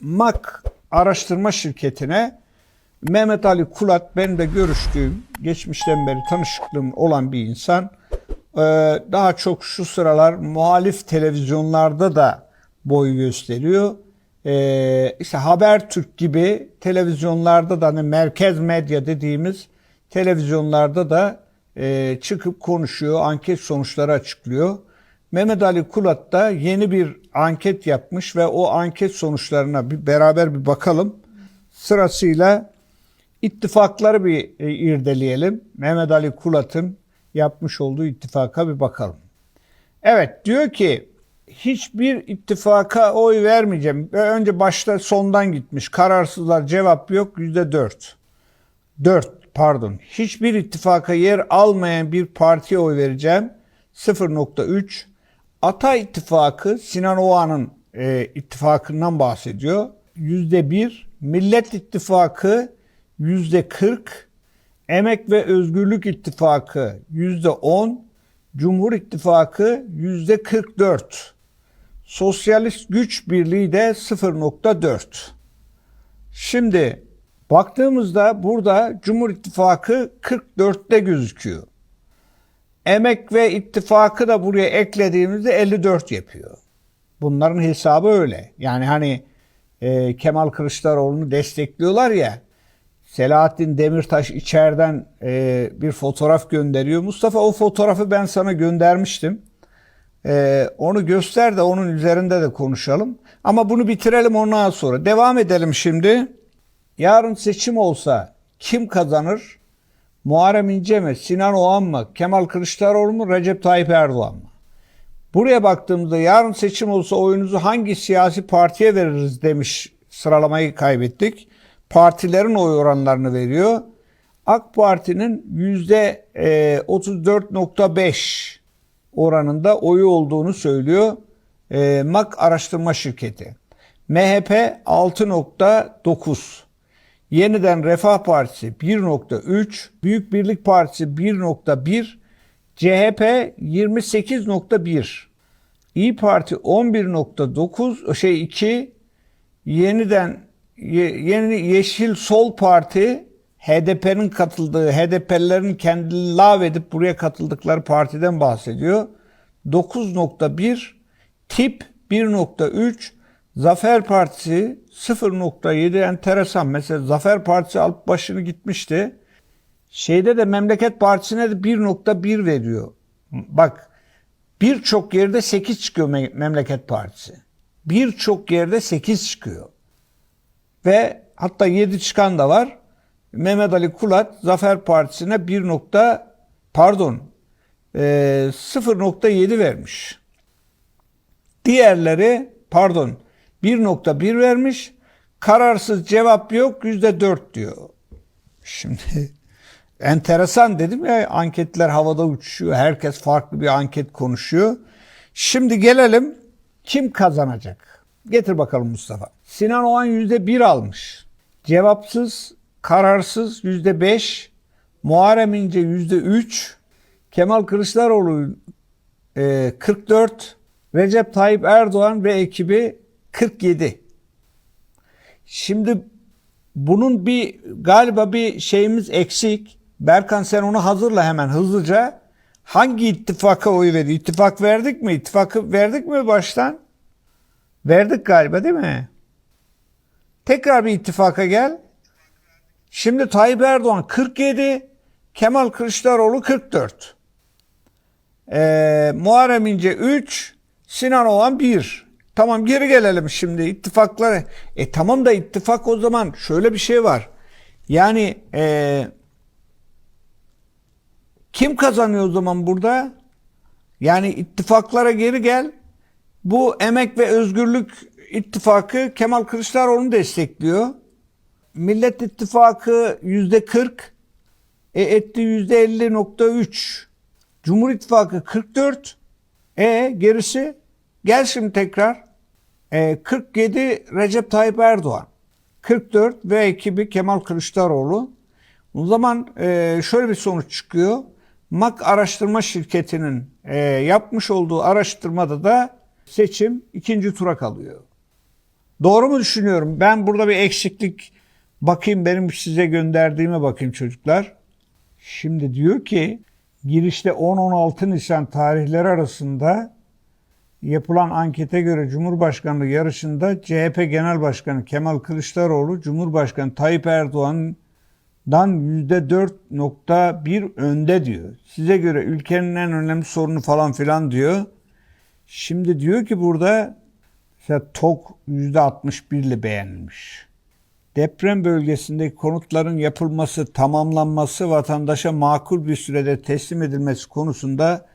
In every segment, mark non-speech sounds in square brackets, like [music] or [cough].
MAK araştırma şirketine Mehmet Ali Kulat benim de görüştüğüm, geçmişten beri tanışıklığım olan bir insan. Ee, daha çok şu sıralar muhalif televizyonlarda da boy gösteriyor. Ee, işte Habertürk gibi televizyonlarda da hani merkez medya dediğimiz televizyonlarda da e, çıkıp konuşuyor, anket sonuçları açıklıyor. Mehmet Ali Kulat da yeni bir anket yapmış ve o anket sonuçlarına bir beraber bir bakalım. Sırasıyla ittifakları bir e, irdeleyelim. Mehmet Ali Kulat'ın yapmış olduğu ittifaka bir bakalım. Evet diyor ki hiçbir ittifaka oy vermeyeceğim. Ve Önce başta sondan gitmiş. Kararsızlar cevap yok yüzde dört. Dört pardon. Hiçbir ittifaka yer almayan bir partiye oy vereceğim. 0.3. Ata İttifakı Sinan Oğan'ın e, ittifakından bahsediyor. Yüzde bir. Millet İttifakı yüzde 40. Emek ve Özgürlük İttifakı yüzde 10. Cumhur İttifakı yüzde 44. Sosyalist Güç Birliği de 0.4. Şimdi baktığımızda burada Cumhur İttifakı 44'te gözüküyor. Emek ve ittifakı da buraya eklediğimizde 54 yapıyor. Bunların hesabı öyle. Yani hani e, Kemal Kılıçdaroğlu'nu destekliyorlar ya. Selahattin Demirtaş içeriden e, bir fotoğraf gönderiyor. Mustafa o fotoğrafı ben sana göndermiştim. E, onu göster de onun üzerinde de konuşalım. Ama bunu bitirelim ondan sonra. Devam edelim şimdi. Yarın seçim olsa kim kazanır? Muharrem İnce mi, Sinan Oğan mı, Kemal Kılıçdaroğlu mu, Recep Tayyip Erdoğan mı? Buraya baktığımızda yarın seçim olsa oyunuzu hangi siyasi partiye veririz demiş sıralamayı kaybettik. Partilerin oy oranlarını veriyor. AK Parti'nin yüzde e, 34.5 oranında oyu olduğunu söylüyor. E, MAK araştırma şirketi. MHP 6.9. Yeniden Refah Partisi 1.3, Büyük Birlik Partisi 1.1, CHP 28.1, İyi Parti 11.9 şey 2, yeniden ye- yeni Yeşil Sol Parti HDP'nin katıldığı, HDP'lilerin kendi lav edip buraya katıldıkları partiden bahsediyor. 9.1, tip 1.3, Zafer Partisi 0.7 enteresan. Mesela Zafer Partisi alıp başını gitmişti. Şeyde de Memleket Partisi'ne de 1.1 veriyor. Bak birçok yerde 8 çıkıyor Me- Memleket Partisi. Birçok yerde 8 çıkıyor. Ve hatta 7 çıkan da var. Mehmet Ali Kulat Zafer Partisi'ne 1. nokta- pardon e, 0.7 vermiş. Diğerleri pardon 1.1 vermiş. Kararsız cevap yok %4 diyor. Şimdi [laughs] enteresan dedim ya anketler havada uçuşuyor. Herkes farklı bir anket konuşuyor. Şimdi gelelim kim kazanacak? Getir bakalım Mustafa. Sinan Oğan %1 almış. Cevapsız, kararsız %5. Muharrem İnce %3. Kemal Kılıçdaroğlu e, 44. Recep Tayyip Erdoğan ve ekibi 47. Şimdi bunun bir galiba bir şeyimiz eksik. Berkan sen onu hazırla hemen hızlıca. Hangi ittifaka oy verdi? İttifak verdik mi? İttifakı verdik mi baştan? Verdik galiba değil mi? Tekrar bir ittifaka gel. Şimdi Tayyip Erdoğan 47, Kemal Kılıçdaroğlu 44. Ee, Muharrem İnce 3, Sinan Oğan 1. Tamam geri gelelim şimdi ittifaklara. E tamam da ittifak o zaman şöyle bir şey var. Yani e, kim kazanıyor o zaman burada? Yani ittifaklara geri gel. Bu Emek ve Özgürlük İttifakı Kemal Kılıçdaroğlu'nu destekliyor. Millet İttifakı yüzde 40, e etti yüzde 50.3. Cumhur İttifakı 44, e gerisi gel şimdi tekrar. E, 47 Recep Tayyip Erdoğan, 44 ve ekibi Kemal Kılıçdaroğlu. O zaman e, şöyle bir sonuç çıkıyor. MAK araştırma şirketinin e, yapmış olduğu araştırmada da seçim ikinci tura kalıyor. Doğru mu düşünüyorum? Ben burada bir eksiklik bakayım benim size gönderdiğime bakayım çocuklar. Şimdi diyor ki girişte 10-16 Nisan tarihleri arasında yapılan ankete göre Cumhurbaşkanlığı yarışında CHP Genel Başkanı Kemal Kılıçdaroğlu Cumhurbaşkanı Tayyip Erdoğan'dan %4.1 önde diyor. Size göre ülkenin en önemli sorunu falan filan diyor. Şimdi diyor ki burada mesela TOK %61 ile beğenilmiş. Deprem bölgesindeki konutların yapılması, tamamlanması, vatandaşa makul bir sürede teslim edilmesi konusunda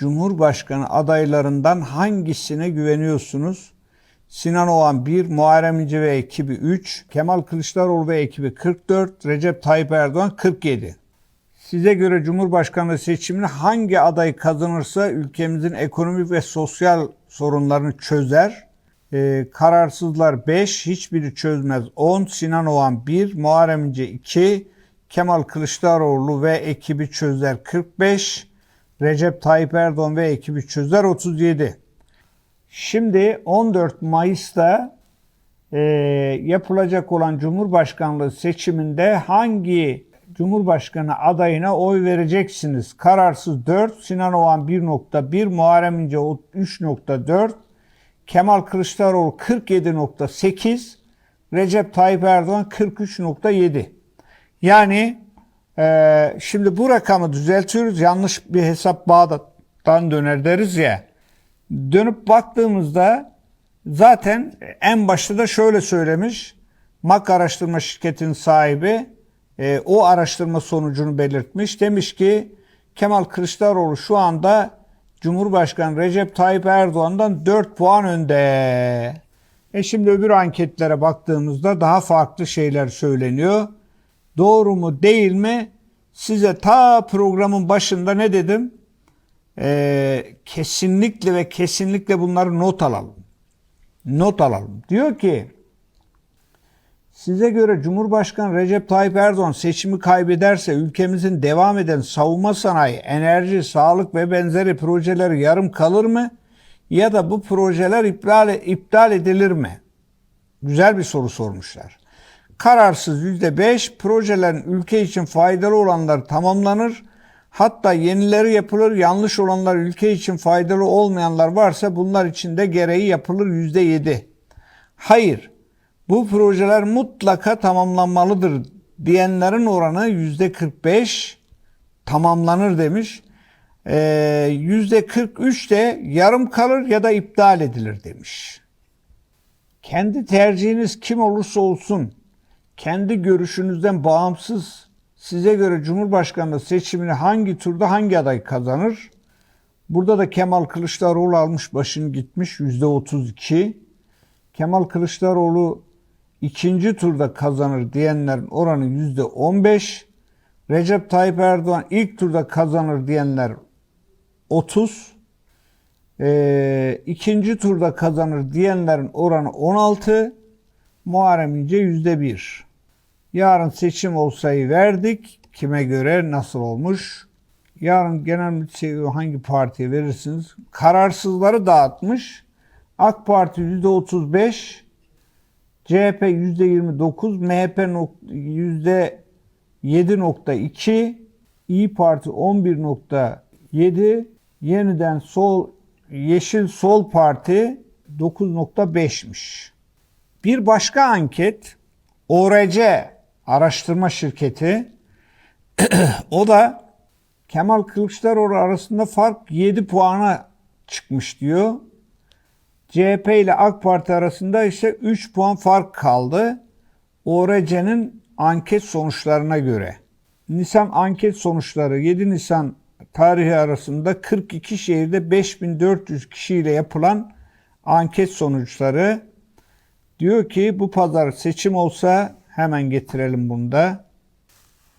Cumhurbaşkanı adaylarından hangisine güveniyorsunuz? Sinan Oğan 1, Muharrem İnce ve ekibi 3, Kemal Kılıçdaroğlu ve ekibi 44, Recep Tayyip Erdoğan 47. Size göre Cumhurbaşkanlığı seçimini hangi aday kazanırsa ülkemizin ekonomik ve sosyal sorunlarını çözer? Ee, kararsızlar 5, hiçbiri çözmez 10, Sinan Oğan 1, Muharrem İnce 2, Kemal Kılıçdaroğlu ve ekibi çözer 45, Recep Tayyip Erdoğan ve ekibi çözer 37. Şimdi 14 Mayıs'ta e, yapılacak olan Cumhurbaşkanlığı seçiminde hangi Cumhurbaşkanı adayına oy vereceksiniz? Kararsız 4, Sinan Oğan 1.1, Muharrem İnce 3.4, Kemal Kılıçdaroğlu 47.8, Recep Tayyip Erdoğan 43.7. Yani e, şimdi bu rakamı düzeltiyoruz. Yanlış bir hesap Bağdat'tan döner deriz ya. Dönüp baktığımızda zaten en başta da şöyle söylemiş. MAK araştırma şirketinin sahibi e, o araştırma sonucunu belirtmiş. Demiş ki Kemal Kılıçdaroğlu şu anda Cumhurbaşkanı Recep Tayyip Erdoğan'dan 4 puan önde. E şimdi öbür anketlere baktığımızda daha farklı şeyler söyleniyor. Doğru mu değil mi? Size ta programın başında ne dedim? Ee, kesinlikle ve kesinlikle bunları not alalım. Not alalım. Diyor ki Size göre Cumhurbaşkanı Recep Tayyip Erdoğan seçimi kaybederse ülkemizin devam eden savunma sanayi, enerji, sağlık ve benzeri projeleri yarım kalır mı? Ya da bu projeler iptal, iptal edilir mi? Güzel bir soru sormuşlar. Kararsız %5 projelerin ülke için faydalı olanlar tamamlanır. Hatta yenileri yapılır, yanlış olanlar ülke için faydalı olmayanlar varsa bunlar için de gereği yapılır %7. Hayır, bu projeler mutlaka tamamlanmalıdır diyenlerin oranı yüzde 45 tamamlanır demiş. Ee, yüzde 43 de yarım kalır ya da iptal edilir demiş. Kendi tercihiniz kim olursa olsun, kendi görüşünüzden bağımsız size göre Cumhurbaşkanlığı seçimini hangi turda hangi aday kazanır? Burada da Kemal Kılıçdaroğlu almış başını gitmiş yüzde 32. Kemal Kılıçdaroğlu ikinci turda kazanır diyenlerin oranı yüzde 15. Recep Tayyip Erdoğan ilk turda kazanır diyenler 30. Ee, ikinci turda kazanır diyenlerin oranı 16. Muharrem İnce yüzde 1. Yarın seçim olsayı verdik. Kime göre nasıl olmuş? Yarın genel müdürü hangi partiye verirsiniz? Kararsızları dağıtmış. AK Parti yüzde 35, CHP %29, MHP %7.2, İyi Parti 11.7, yeniden sol Yeşil Sol Parti 9.5'miş. Bir başka anket ORC araştırma şirketi [clears throat] o da Kemal Kılıçdaroğlu arasında fark 7 puana çıkmış diyor. CHP ile AK Parti arasında ise 3 puan fark kaldı. ORC'nin anket sonuçlarına göre. Nisan anket sonuçları 7 Nisan tarihi arasında 42 şehirde 5400 kişiyle yapılan anket sonuçları diyor ki bu pazar seçim olsa hemen getirelim bunu da.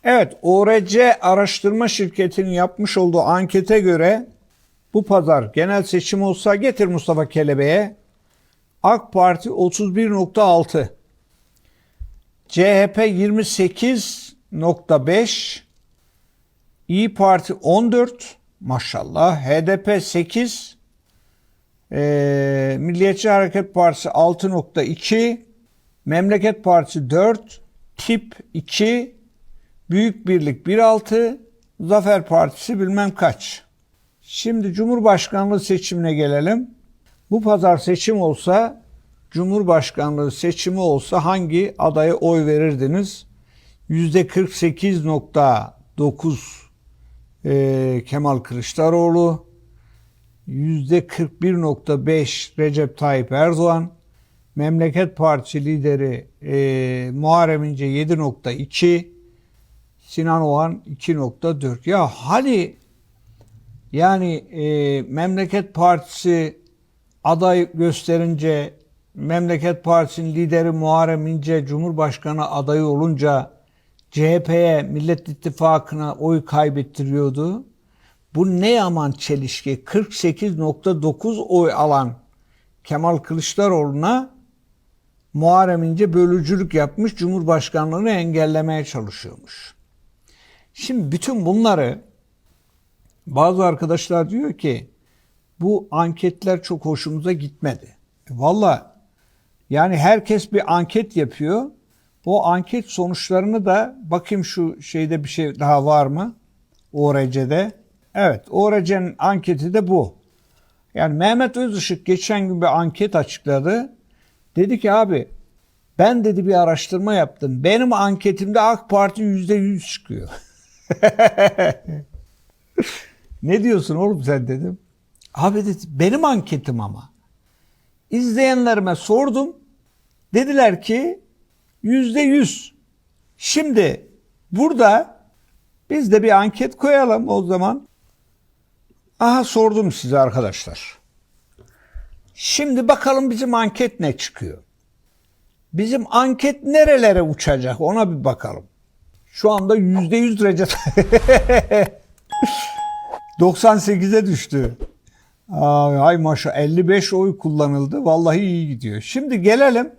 Evet ORC araştırma şirketinin yapmış olduğu ankete göre bu pazar genel seçim olsa getir Mustafa Kelebeğe. AK Parti 31.6, CHP 28.5, İyi Parti 14, maşallah, HDP 8, Ee, Milliyetçi Hareket Partisi 6.2, Memleket Partisi 4, Tip 2, Büyük Birlik 1.6, Zafer Partisi bilmem kaç. Şimdi Cumhurbaşkanlığı seçimine gelelim. Bu pazar seçim olsa, Cumhurbaşkanlığı seçimi olsa hangi adaya oy verirdiniz? %48.9 e, Kemal Kılıçdaroğlu, %41.5 Recep Tayyip Erdoğan, Memleket Partisi lideri e, Muharrem İnce 7.2, Sinan Oğan 2.4. Ya hani yani e, Memleket Partisi aday gösterince Memleket Partisi'nin lideri Muharrem İnce Cumhurbaşkanı adayı olunca CHP'ye Millet İttifakı'na oy kaybettiriyordu. Bu ne yaman çelişki. 48.9 oy alan Kemal Kılıçdaroğlu'na Muharrem İnce bölücülük yapmış, Cumhurbaşkanlığını engellemeye çalışıyormuş. Şimdi bütün bunları bazı arkadaşlar diyor ki bu anketler çok hoşumuza gitmedi. E Valla yani herkes bir anket yapıyor. Bu anket sonuçlarını da bakayım şu şeyde bir şey daha var mı? ORC'de. Evet ORC'nin anketi de bu. Yani Mehmet Özışık geçen gün bir anket açıkladı. Dedi ki abi ben dedi bir araştırma yaptım. Benim anketimde AK Parti yüzde yüz çıkıyor. [laughs] ne diyorsun oğlum sen dedim. Abi dedi benim anketim ama. İzleyenlerime sordum. Dediler ki yüzde yüz. Şimdi burada biz de bir anket koyalım o zaman. Aha sordum size arkadaşlar. Şimdi bakalım bizim anket ne çıkıyor. Bizim anket nerelere uçacak ona bir bakalım. Şu anda yüzde yüz Recep 98'e [laughs] düştü. Ay, ay maşa 55 oy kullanıldı. Vallahi iyi gidiyor. Şimdi gelelim